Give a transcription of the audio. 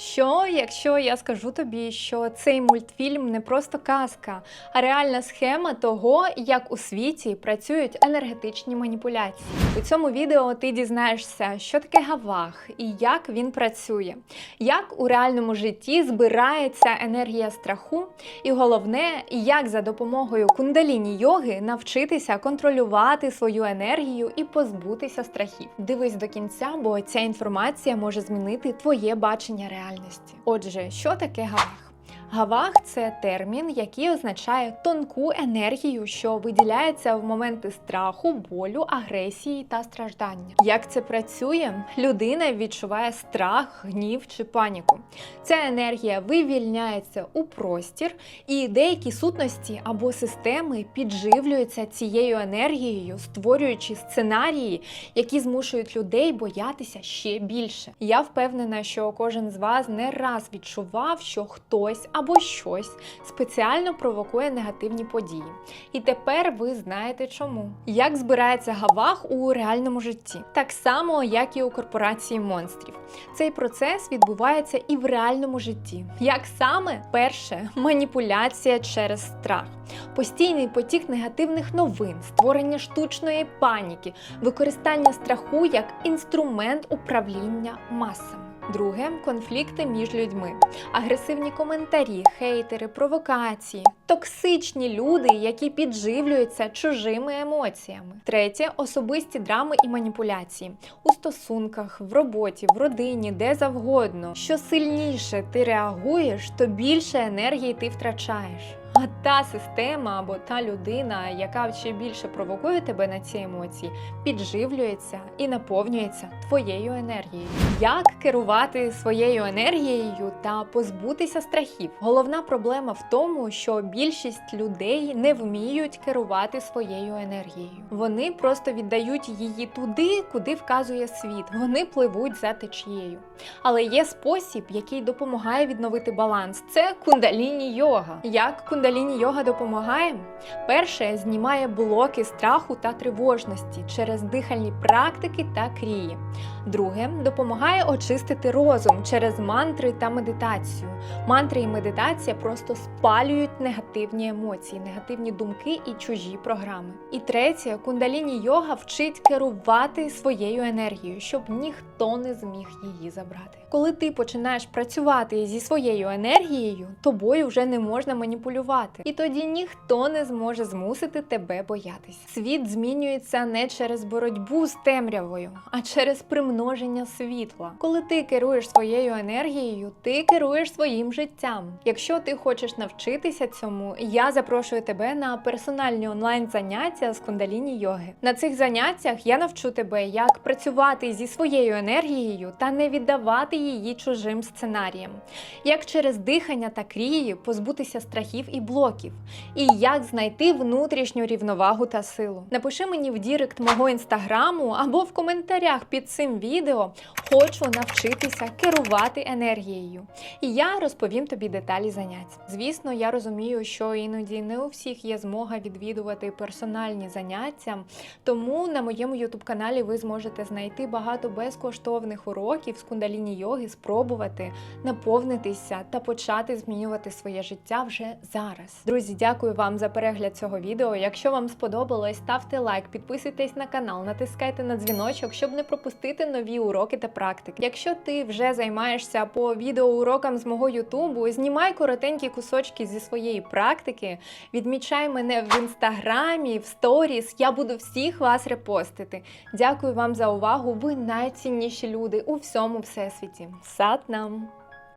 Що, якщо я скажу тобі, що цей мультфільм не просто казка, а реальна схема того, як у світі працюють енергетичні маніпуляції? У цьому відео ти дізнаєшся, що таке гавах і як він працює, як у реальному житті збирається енергія страху, і головне, як за допомогою кундаліні йоги навчитися контролювати свою енергію і позбутися страхів. Дивись до кінця, бо ця інформація може змінити твоє бачення реальності. Отже, що таке гавах? Гавах це термін, який означає тонку енергію, що виділяється в моменти страху, болю, агресії та страждання. Як це працює? Людина відчуває страх, гнів чи паніку. Ця енергія вивільняється у простір, і деякі сутності або системи підживлюються цією енергією, створюючи сценарії, які змушують людей боятися ще більше. Я впевнена, що кожен з вас не раз відчував, що хтось або щось спеціально провокує негативні події. І тепер ви знаєте чому. Як збирається гавах у реальному житті, так само, як і у корпорації монстрів. Цей процес відбувається і в реальному житті. Як саме перше маніпуляція через страх, постійний потік негативних новин, створення штучної паніки, використання страху як інструмент управління масами. Друге конфлікти між людьми, агресивні коментарі, хейтери, провокації, токсичні люди, які підживлюються чужими емоціями. Третє особисті драми і маніпуляції у стосунках, в роботі, в родині, де завгодно. Що сильніше ти реагуєш, то більше енергії ти втрачаєш. А та система або та людина, яка ще більше провокує тебе на ці емоції, підживлюється і наповнюється твоєю енергією. Як керувати своєю енергією та позбутися страхів? Головна проблема в тому, що більшість людей не вміють керувати своєю енергією. Вони просто віддають її туди, куди вказує світ. Вони пливуть за течією. Але є спосіб, який допомагає відновити баланс. Це кундаліні йога. Як кундаліні йога допомагає? Перше знімає блоки страху та тривожності через дихальні практики та крії. Друге допомагає очистити розум через мантри та медитацію. Мантри і медитація просто спалюють негативні емоції, негативні думки і чужі програми. І третє, кундаліні йога вчить керувати своєю енергією, щоб ніхто не зміг її забрати. Коли ти починаєш працювати зі своєю енергією, тобою вже не можна маніпулювати, і тоді ніхто не зможе змусити тебе боятися. Світ змінюється не через боротьбу з темрявою, а через примноження світла. Коли ти керуєш своєю енергією, ти керуєш своїм життям. Якщо ти хочеш навчитися цьому, я запрошую тебе на персональні онлайн заняття з кундаліні йоги. На цих заняттях я навчу тебе, як працювати зі своєю енергією та не віддавати її чужим сценаріям, як через дихання та крії позбутися страхів і блоків, і як знайти внутрішню рівновагу та силу. Напиши мені в дірект мого інстаграму або в коментарях під цим відео хочу навчитися керувати енергією. І я розповім тобі деталі занять. Звісно, я розумію, що іноді не у всіх є змога відвідувати персональні заняття, тому на моєму ютуб каналі ви зможете знайти багато безкоштовних уроків з кундаліні йоги, спробувати наповнитися та почати змінювати своє життя вже зараз. Друзі, дякую вам за перегляд цього відео. Якщо вам сподобалось, ставте лайк, підписуйтесь на канал, натискайте на дзвіночок, щоб не пропустити нові уроки та практики. Якщо ти вже займаєшся по відеоурокам з мого Ютубу, знімай коротенькі кусочки зі своєї практики, відмічай мене в інстаграмі, в сторіс. Я буду всіх вас репостити. Дякую вам за увагу. Ви найцінніші люди у всьому всесвіті. Сат нам!